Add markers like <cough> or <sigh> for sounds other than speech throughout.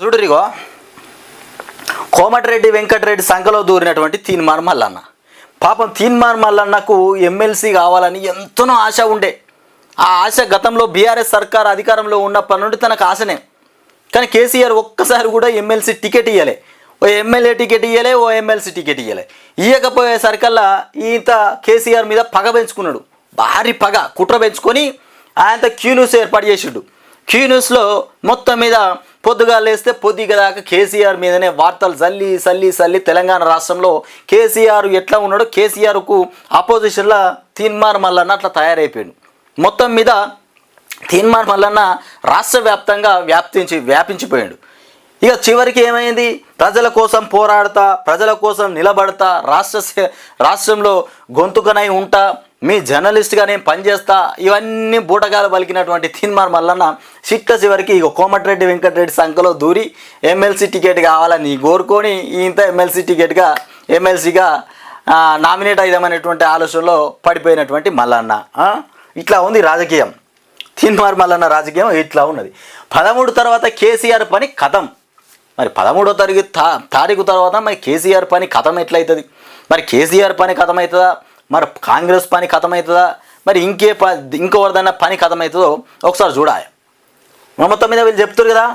చూడరిగో కోమటిరెడ్డి వెంకటరెడ్డి సంఖలో దూరినటువంటి తీన్మార్ మల్లన్న పాపం తీన్మార్ మల్లన్నకు ఎమ్మెల్సీ కావాలని ఎంతనో ఆశ ఉండే. ఆ ఆశ గతంలో బీఆర్ఎస్ సర్కార్ అధికారంలో ఉన్నప్పటి నుండి తనకు ఆశనే. కానీ కేసీఆర్ ఒక్కసారి కూడా ఎమ్మెల్సీ టికెట్ ఇవ్వలే ఓ ఎమ్మెల్యే టికెట్ ఇవ్వలే ఓ ఎమ్మెల్సీ టికెట్ ఇవ్వలే ఇవ్వకపోయేసరికల్లా ఈత కేసీఆర్ మీద పగ పెంచుకున్నాడు. భారీ పగ కుట్ర పెంచుకొని ఆయనతో క్యూ న్యూస్ ఏర్పాటు చేసిండు. క్యూ న్యూస్లో మొత్తం మీద పొద్దుగా లేస్తే పొద్దుగా దాకా కేసీఆర్ మీదనే వార్తలు చల్లి చల్లి సల్లి తెలంగాణ రాష్ట్రంలో కేసీఆర్ ఎట్లా ఉన్నాడో కేసీఆర్కు ఆపోజిషన్లో తీన్మార్ మల్లన్న అట్లా తయారైపోయాడు. మొత్తం మీద తీన్మార్ మల్లన్న రాష్ట్ర వ్యాప్తంగా వ్యాప్తించి వ్యాపించిపోయాడు. ఇక చివరికి ఏమైంది? ప్రజల కోసం పోరాడతా ప్రజల కోసం నిలబడతా రాష్ట్ర రాష్ట్రంలో గొంతుకనై ఉంటా మీ జర్నలిస్ట్గా నేను పనిచేస్తా ఇవన్నీ బూటగాలు పలికినటువంటి తీన్మార్ మల్లన్న చిట్ట చివరికి ఇక కోమటిరెడ్డి వెంకటరెడ్డి సంఖలో దూరి ఎమ్మెల్సీ టికెట్ కావాలని కోరుకొని ఇంత ఎమ్మెల్సీ టికెట్గా ఎమ్మెల్సీగా నామినేట్ అయిదామనేటువంటి ఆలోచనలో పడిపోయినటువంటి మల్లన్న. ఇట్లా ఉంది రాజకీయం. తీన్మార్ మల్లన్న రాజకీయం ఇట్లా ఉన్నది. పదమూడు తర్వాత కేసీఆర్ పని కథం. మరి పదమూడో తారీఖు తా తారీఖు తర్వాత మరి కేసీఆర్ పని కథం ఎట్లయితుంది? మరి కేసీఆర్ పని కథం అవుతుందా మరి కాంగ్రెస్ పని కథమవుతుందా? మరి ఇంకే ప ఇంకెవరిదైనా పని కథమవుతుందో ఒకసారి చూడాలి. మొత్తం మీద వీళ్ళు చెప్తారు కదా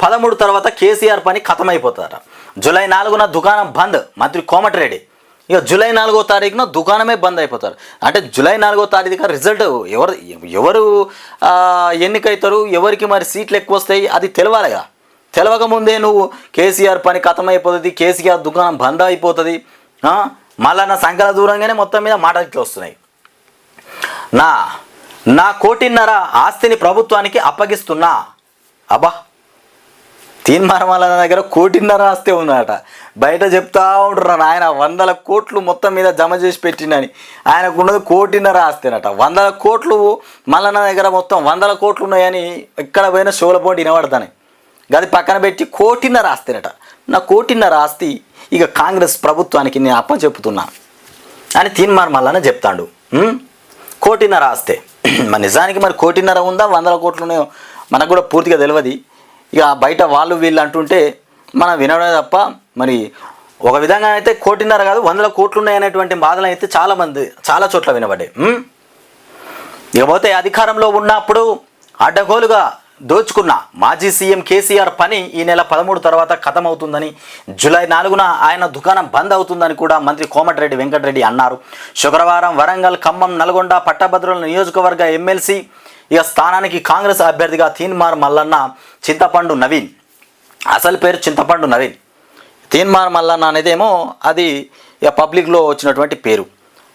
పదమూడు తర్వాత కేసీఆర్ పని ఖతం అయిపోతారట జూలై నాలుగున దుకాణం బంద్ మంత్రి కోమటిరెడ్డి. ఇక జూలై నాలుగో తారీఖున దుకాణమే బంద్ అయిపోతారు. అంటే జూలై నాలుగో తారీఖు రిజల్ట్ ఎవరు ఎవరు ఎన్నికవుతారు ఎన్నికైతారు ఎవరికి మరి సీట్లు ఎక్కువ వస్తాయి అది తెలవాలిగా తెలవక ముందే నువ్వు కేసీఆర్ పని ఖతం అయిపోతుంది కేసీఆర్ దుకాణం బంద్ అయిపోతుంది మళ్ళా నా సంఖ్యల దూరంగానే మొత్తం మీద మాటలు ఇట్లా వస్తున్నాయి. నా నా కోటిన్నర ఆస్తిని ప్రభుత్వానికి అప్పగిస్తున్నా. అబ్బా తీన్మారమాల దగ్గర కోటిన్నర ఆస్తి ఉందట. బయట చెప్తా ఉంటారు ఆయన వందల కోట్లు మొత్తం మీద జమ చేసి పెట్టిండని. ఆయనకు ఉన్నది కోటిన్నర ఆస్తినట. వందల కోట్లు మల్లన్న దగ్గర మొత్తం వందల కోట్లు ఉన్నాయని ఎక్కడ పోయినా షోల పోటీ వినబడతాను. గది పక్కన పెట్టి కోటిన్నర ఆస్తినట. నా కోటిన్నర ఆస్తి ఇక కాంగ్రెస్ ప్రభుత్వానికి నేను అప్ప చెప్తున్నా అని తీన్మార్ మల్లన్న చెప్తాడు. కోటిన్నర ఆస్తే. <clears throat> మరి నిజానికి మరి కోటిన్నర ఉందా? వందల కోట్లు మనకు కూడా పూర్తిగా తెలియదు ఇక బయట వాళ్ళు వీళ్ళు అంటుంటే మనం వినడమే తప్ప మరి ఒక విధంగా అయితే కోటిన్నర కాదు వందల కోట్లు ఉన్నాయనేటువంటి బాధలు అయితే చాలామంది చాలా చోట్ల వినబడ్డాయి. ఇకపోతే అధికారంలో ఉన్నప్పుడు అడ్డగోలుగా దోచుకున్న మాజీ సీఎం కేసీఆర్ పని ఈ నెల పదమూడు తర్వాత ఖతమవుతుందని జూలై నాలుగున ఆయన దుకాణం బంద్ అవుతుందని కూడా మంత్రి కోమటిరెడ్డి వెంకటరెడ్డి అన్నారు. శుక్రవారం వరంగల్ ఖమ్మం నల్గొండ పట్టభద్రుల నియోజకవర్గ ఎమ్మెల్సీ ఇక స్థానానికి కాంగ్రెస్ అభ్యర్థిగా తీన్మార్ మల్లన్న చింతపండు నవీన్. అసలు పేరు చింతపండు నవీన్. తీన్మార్ మల్లన్న అనేదేమో అది ఇక పబ్లిక్లో వచ్చినటువంటి పేరు.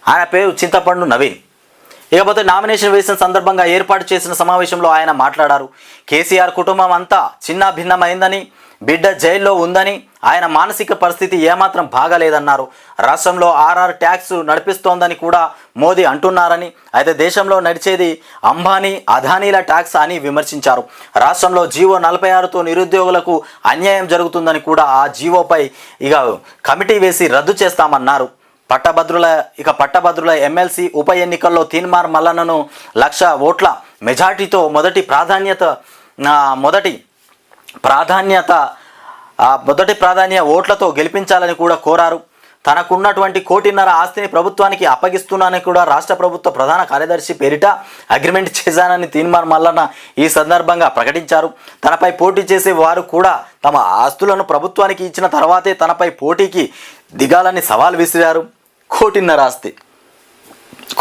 ఆయన పేరు చింతపండు నవీన్. ఇకపోతే నామినేషన్ వేసిన సందర్భంగా ఏర్పాటు చేసిన సమావేశంలో ఆయన మాట్లాడారు. కేసీఆర్ కుటుంబం అంతా చిన్న భిన్నమైందని బిడ్డ జైల్లో ఉందని ఆయన మానసిక పరిస్థితి ఏమాత్రం బాగాలేదన్నారు. రాష్ట్రంలో ఆర్ఆర్ ట్యాక్స్ నడిపిస్తోందని కూడా మోదీ అంటున్నారని అయితే దేశంలో నడిచేది అంబానీ అదానీల ట్యాక్స్ అని విమర్శించారు. రాష్ట్రంలో జీవో నలభై ఆరుతో నిరుద్యోగులకు అన్యాయం జరుగుతుందని కూడా ఆ జీవోపై ఇక కమిటీ వేసి రద్దు చేస్తామన్నారు. పట్టభద్రుల ఇక పట్టభద్రుల ఎమ్మెల్సీ ఉప ఎన్నికల్లో తీన్మార్ మల్లన్నను లక్ష ఓట్ల మెజార్టీతో మొదటి ప్రాధాన్యత మొదటి ప్రాధాన్యత మొదటి ప్రాధాన్య ఓట్లతో గెలిపించాలని కూడా కోరారు. తనకున్నటువంటి కోటిన్నర ఆస్తిని ప్రభుత్వానికి అప్పగిస్తున్నానని కూడా రాష్ట్ర ప్రభుత్వ ప్రధాన కార్యదర్శి పేరిట అగ్రిమెంట్ చేశానని తీన్మార్ మల్లన్న ఈ సందర్భంగా ప్రకటించారు. తనపై పోటీ చేసే వారు కూడా తమ ఆస్తులను ప్రభుత్వానికి ఇచ్చిన తర్వాతే తనపై పోటీకి దిగాలని సవాల్ విసిరారు. కోటిన్నర ఆస్తి.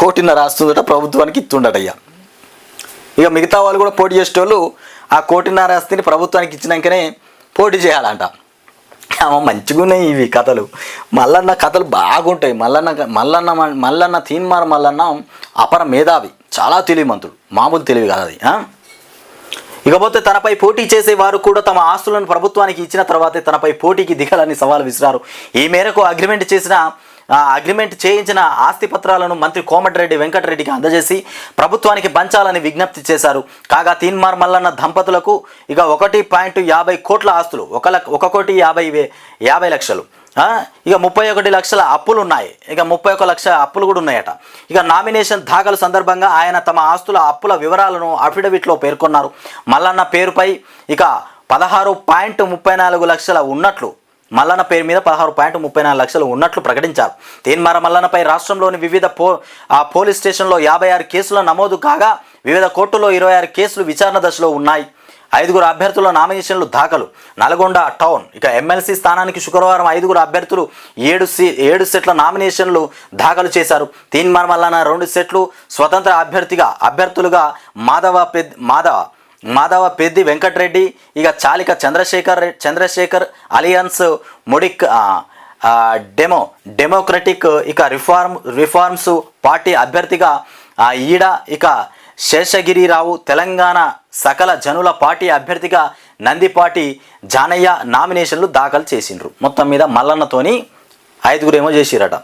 కోటిన్నర ఆస్తి ఉందట ప్రభుత్వానికి ఇస్తుండటయ్యా ఇక మిగతా వాళ్ళు కూడా పోటీ చేసేటోళ్ళు ఆ కోటిన్నర ఆస్తిని ప్రభుత్వానికి ఇచ్చినాకనే పోటీ చేయాలంట. మంచిగున్నాయి మంచిగా ఉన్నాయి ఇవి కథలు. మల్లన్న కథలు బాగుంటాయి. మల్లన్న మల్లన్న మల్లన్న తీన్మార్ మల్లన్న అపర మేధావి. చాలా తెలివిమంతుడు. మామూలు తెలివి కాదు అది ఇకపోతే తనపై పోటీ చేసే వారు కూడా తమ ఆస్తులను ప్రభుత్వానికి ఇచ్చిన తర్వాతే తనపై పోటీకి దిగాలని సవాల్ విసిరారు. ఈ మేరకు అగ్రిమెంట్ చేసిన అగ్రిమెంట్ చేయించిన ఆస్తి పత్రాలను మంత్రి కోమటిరెడ్డి వెంకటరెడ్డికి అందజేసి ప్రభుత్వానికి పంచాలని విజ్ఞప్తి చేశారు. కాగా తీన్మార్ మల్లన్న దంపతులకు ఇక ఒకటి పాయింట్ యాభై కోట్ల ఆస్తులు ఒక లక్ష ఒక కోటి యాభై వే యాభై లక్షలు. ఇక ముప్పై ఒకటి లక్షల అప్పులు ఉన్నాయి ఇక ముప్పై ఒక లక్ష అప్పులు కూడా ఉన్నాయట. ఇక నామినేషన్ దాఖలు సందర్భంగా ఆయన తమ ఆస్తుల అప్పుల వివరాలను అఫిడవిట్లో పేర్కొన్నారు. మల్లన్న పేరుపై ఇక పదహారు పాయింట్ ముప్పై నాలుగు లక్షల ఉన్నట్లు మల్లన్న పేరు మీద పదహారు పాయింట్ ముప్పై నాలుగు లక్షలు ఉన్నట్లు ప్రకటించారు. తీన్మార మల్లన్నపై రాష్ట్రంలోని వివిధ పో ఆ పోలీస్ స్టేషన్లో యాభై ఆరు కేసులు నమోదు కాగా వివిధ కోర్టుల్లో ఇరవై ఆరు కేసులు విచారణ దశలో ఉన్నాయి. ఐదుగురు అభ్యర్థుల నామినేషన్లు దాఖలు. నల్గొండ టౌన్ ఇక ఎమ్మెల్సీ స్థానానికి శుక్రవారం ఐదుగురు అభ్యర్థులు ఏడు సీ ఏడు సెట్ల నామినేషన్లు దాఖలు చేశారు. తీన్మార్ మల్లన్న రెండు సెట్లు స్వతంత్ర అభ్యర్థిగా అభ్యర్థులుగా మాధవ పెద్ మాధవ మాధవ పెద్ది వెంకటరెడ్డి ఇక చాలిక చంద్రశేఖర్ చంద్రశేఖర్ అలియన్స్ ముడిక్ డెమో డెమోక్రటిక్ ఇక రిఫార్మ్ రిఫార్మ్స్ పార్టీ అభ్యర్థిగా ఈడ ఇక శేషగిరిరావు తెలంగాణ సకల జనుల పార్టీ అభ్యర్థిగా నందిపాటి జానయ్య నామినేషన్లు దాఖలు చేసిండ్రు. మొత్తం మీద మల్లన్నతోని ఐదుగురు ఏమో చేసిరట.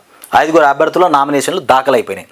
ఐదుగురు అభ్యర్థుల నామినేషన్లు దాఖలైపోయినాయి.